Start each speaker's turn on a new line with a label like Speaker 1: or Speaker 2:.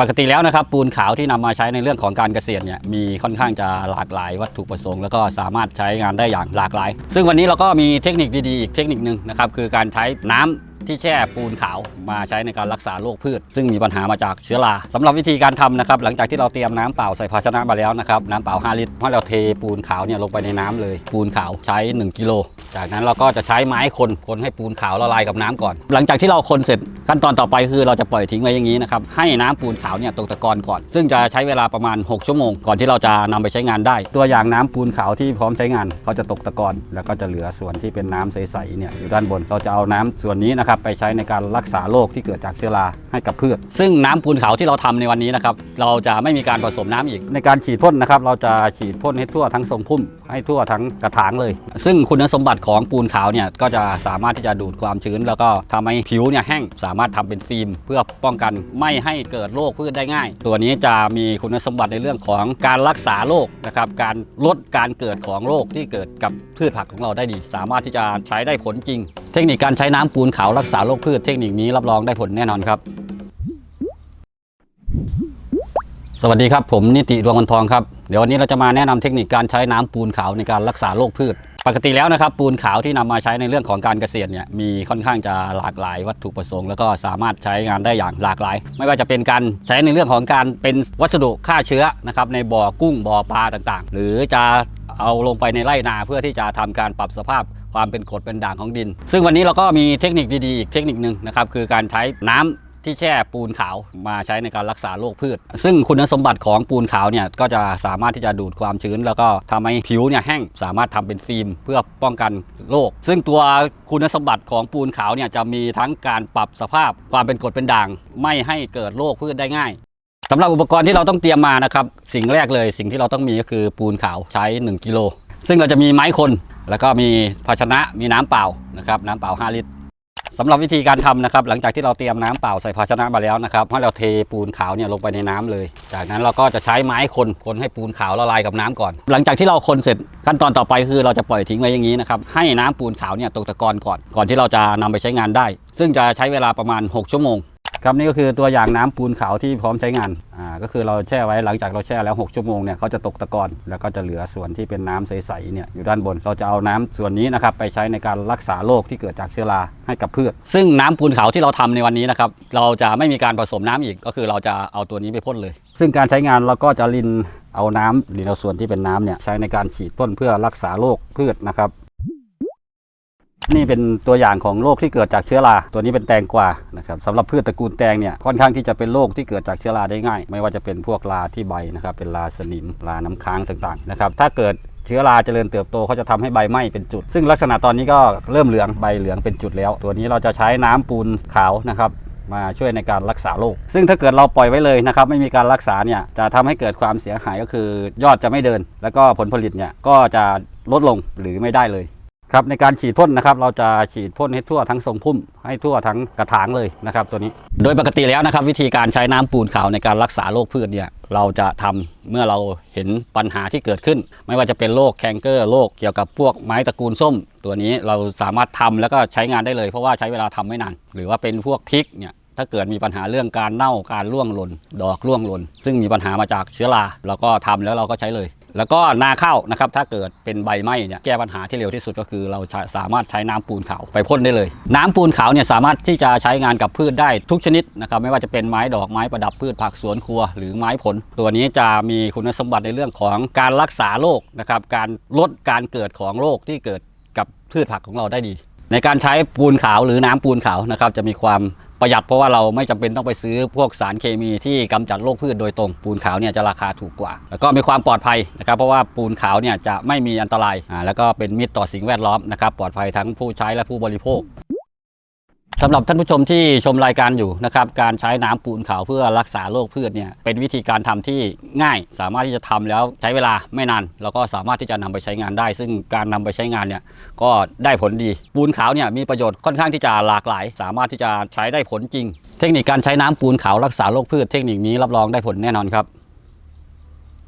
Speaker 1: ปกติแล้วนะครับปูนขาวที่นำมาใช้ในเรื่องของการเกษตรเนี่ยมีค่อนข้างจะหลากหลายวัตถุประสงค์แล้วก็สามารถใช้งานได้อย่างหลากหลาย ซึ่งวันนี้เราก็มีเทคนิคดีๆอีกเทคนิคหนึ่งนะครับคือการใช้น้ำ ที่แช่ปูนขาวมาใช้ในการรักษาโรคพืช ซึ่งมีปัญหามาจากเชื้อราสำหรับวิธีการทำนะครับหลังจากที่เราเตรียมน้ำเปล่าใส่ภาชนะมาแล้วนะครับน้ำเปล่า 5 ลิตรให้เราเทปูนขาวเนี่ยลงไปในน้ำเลย ปูนขาวใช้ 1 กิโล จากนั้นเราก็จะใช้ไม้คนคนให้ปูนขาวละลายกับน้ำก่อน หลังจากที่เราคนเสร็จขั้นตอนต่อไปคือเราจะปล่อยทิ้งไว้อย่างนี้นะครับให้น้ำปูนขาวเนี่ยตกตะกอนก่อน ซึ่งจะใช้เวลาประมาณ 6 ชั่วโมง ก่อนที่เราจะนำไปใช้งานได้ ตัวอย่างน้ำปูนขาวที่พร้อมใช้งานเขาจะตกตะกอนแล้วก็จะเหลือส่วนที่เป็นน้ำใสๆเนี่ยอยู่ด้านบนเราจะเอาน้ำส่วนนี้นะครับไปใช้ในการรักษาโรคที่เกิดจากเชื้อราให้กับพืช ซึ่งน้ำปูนขาวที่เราทำในวันนี้นะครับเราจะไม่มีการผสมน้ำอีก ในการฉีดพ่นนะครับเราจะฉีดพ่นให้ทั่วทั้งทรงพุ่ม ให้ทั่วทั้งกระถางเลย ซึ่งคุณสมบัติของปูนขาวเนี่ยก็จะสามารถที่จะดูดความชื้น แล้วก็ทำให้ผิวเนี่ยแห้งสามารถทำเป็นฟิล์ม เพื่อป้องกันไม่ให้เกิดโรคพืชได้ง่าย ตัวนี้จะมีคุณสมบัติในเรื่องของการรักษาโรคนะครับการลดการเกิดของโรคที่เกิดกับพืชผักของเราได้ดี สามารถที่จะใช้ได้ผลจริง เทคนิคการใช้น้ำปูนขาวรักกษาโรคพืชเทคนิคนี้รับรองได้ผลแน่นอนครับ สวัสดีครับ ผมนิติดวงวันทองครับ เดี๋ยววันนี้เราจะมาแนะนำเทคนิคการใช้น้ำปูนขาวในการรักษาโรคพืช ปกติแล้วนะครับ ปูนขาวที่นำมาใช้ในเรื่องของการเกษตรเนี่ยมีค่อนข้างจะหลากหลายวัตถุประสงค์ แล้วก็สามารถใช้งานได้อย่างหลากหลาย ไม่ว่าจะเป็นการใช้ในเรื่องของการเป็นวัสดุฆ่าเชื้อนะครับในบ่อกุ้งบ่อปลาต่างๆ หรือจะเอาลงไปในไร่นาเพื่อที่จะทำการปรับสภาพ ความเป็นกรดเป็นด่างของดิน ซึ่งวันนี้เราก็มีเทคนิคดีๆอีกเทคนิคหนึ่งนะครับคือการใช้น้ำที่แช่ปูนขาวมาใช้ในการรักษาโรคพืช ซึ่งคุณสมบัติของปูนขาวเนี่ยก็จะสามารถที่จะดูดความชื้น แล้วก็ทำให้ผิวเนี่ยแห้งสามารถทำเป็นฟิล์มเพื่อป้องกันโรคซึ่งตัวคุณสมบัติของปูนขาวเนี่ยจะมีทั้งการปรับสภาพความเป็นกรดเป็นด่าง ไม่ให้เกิดโรคพืชได้ง่ายสำหรับอุปกรณ์ที่เราต้องเตรียมมานะครับสิ่งแรกเลยสิ่งที่เราต้องมีก็คือปูนขาวใช้ 1กิโลซึ่งเราจะมีไม้คน แล้วก็มีภาชนะมีน้ำเปล่านะครับน้ำเปล่า 5 ลิตรสำหรับวิธีการทำนะครับ หลังจากที่เราเตรียมน้ำเปล่าใส่ภาชนะมาแล้วนะครับให้เราเทปูนขาวเนี่ยลงไปในน้ำเลย จากนั้นเราก็จะใช้ไม้คนคนให้ปูนขาวละลายกับน้ำก่อน หลังจากที่เราคนเสร็จขั้นตอนต่อไปคือเราจะปล่อยทิ้งไว้อย่างนี้นะครับให้น้ำปูนขาวเนี่ยตกตะกอนก่อน ก่อนที่เราจะนำไปใช้งานได้ ซึ่งจะใช้เวลาประมาณ 6 ชั่วโมง ครับนี่ก็คือตัวอย่างน้ำปูนขาวที่พร้อมใช้งานอ่าก็คือเราแช่ไว้หลังจากเราแช่แล้ว 6 ชั่วโมงเนี่ยเขาจะตกตะกอนแล้วก็จะเหลือส่วนที่เป็นน้ำใสๆเนี่ยอยู่ด้านบน เราจะเอาน้ำส่วนนี้นะครับไปใช้ในการรักษาโรคที่เกิดจากเชื้อราให้กับพืช ซึ่งน้ำปูนขาวที่เราทำในวันนี้นะครับเราจะไม่มีการผสมน้ำอีกก็คือเราจะเอาตัวนี้ไปพ่นเลย ซึ่งการใช้งานเราก็จะลินเอาน้ำลินเอาส่วนที่เป็นน้ำเนี่ยใช้ในการฉีดพ่นเพื่อรักษาโรคพืชนะครับ นี่เป็นตัวอย่างของโรคที่เกิดจากเชื้อรา ตัวนี้เป็นแตงกวานะครับสำหรับพืชตระกูลแตงเนี่ยค่อนข้างที่จะเป็นโรคที่เกิดจากเชื้อราได้ง่าย ไม่ว่าจะเป็นพวกราที่ใบนะครับเป็นราสนิมราน้ำค้างต่างๆนะครับถ้าเกิดเชื้อราเจริญเติบโตเขาจะทำให้ใบไหม้เป็นจุด ซึ่งลักษณะตอนนี้ก็เริ่มเหลืองใบเหลืองเป็นจุดแล้ว ตัวนี้เราจะใช้น้ำปูนขาวนะครับมาช่วยในการรักษาโรค ซึ่งถ้าเกิดเราปล่อยไว้เลยนะครับไม่มีการรักษาเนี่ยจะทำให้เกิดความเสียหายก็คือยอดจะไม่เดิน แล้วก็ผลผลิตเนี่ยก็จะลดลงหรือไม่ได้เลย ครับในการฉีดพ่นนะครับเราจะฉีดพ่นให้ทั่วทั้งทรงพุ่ม ให้ทั่วทั้งกระถางเลยนะครับตัวนี้ โดยปกติแล้วนะครับ วิธีการใช้น้ำปูนขาวในการรักษาโรคพืชเนี่ยเราจะทำเมื่อเราเห็นปัญหาที่เกิดขึ้น ไม่ว่าจะเป็นโรคแคนเกอร์โรคเกี่ยวกับพวกไม้ตระกูลส้ม ตัวนี้เราสามารถทำแล้วก็ใช้งานได้เลยเพราะว่าใช้เวลาทำไม่นานหรือว่าเป็นพวกพริกเนี่ยถ้าเกิดมีปัญหาเรื่องการเน่าการร่วงหล่นดอกร่วงหล่นซึ่งมีปัญหามาจากเชื้อราเราก็ทำแล้วเราก็ใช้เลย แล้วก็นาข้าวนะครับถ้าเกิดเป็นใบไหม้เนี่ยแก้ปัญหาที่เร็วที่สุดก็คือ เราสามารถใช้น้ำปูนขาวไปพ่นได้เลย น้ำปูนขาวเนี่ยสามารถที่จะใช้งานกับพืชได้ทุกชนิดนะครับไม่ว่าจะเป็นไม้ดอกไม้ประดับพืชผักสวนครัวหรือไม้ผล ตัวนี้จะมีคุณสมบัติในเรื่องของการรักษาโรคนะครับการลดการเกิดของโรคที่เกิดกับพืชผักของเราได้ดี ในการใช้ปูนขาวหรือน้ำปูนขาวนะครับจะมีความ ประหยัดเพราะว่าเราไม่จำเป็นต้องไปซื้อพวกสารเคมีที่กำจัดโรคพืชโดยตรง ปูนขาวเนี่ยจะราคาถูกกว่า แล้วก็มีความปลอดภัยนะครับเพราะว่าปูนขาวเนี่ยจะไม่มีอันตรายอ่าแล้วก็เป็นมิตรต่อสิ่งแวดล้อมนะครับปลอดภัยทั้งผู้ใช้และผู้บริโภค สำหรับท่านผู้ชมที่ชมรายการอยู่นะครับการใช้น้ำปูนขาวเพื่อรักษาโรคพืชเนี่ยเป็นวิธีการทำที่ง่าย สามารถที่จะทำแล้วใช้เวลาไม่นานแล้วก็สามารถที่จะนำไปใช้งานได้ ซึ่งการนำไปใช้งานเนี่ยก็ได้ผลดีปูนขาวเนี่ยมีประโยชน์ค่อนข้างที่จะหลากหลาย สามารถที่จะใช้ได้ผลจริง เทคนิคการใช้น้ำปูนขาวรักษาโรคพืชเทคนิคนี้รับรองได้ผลแน่นอนครับ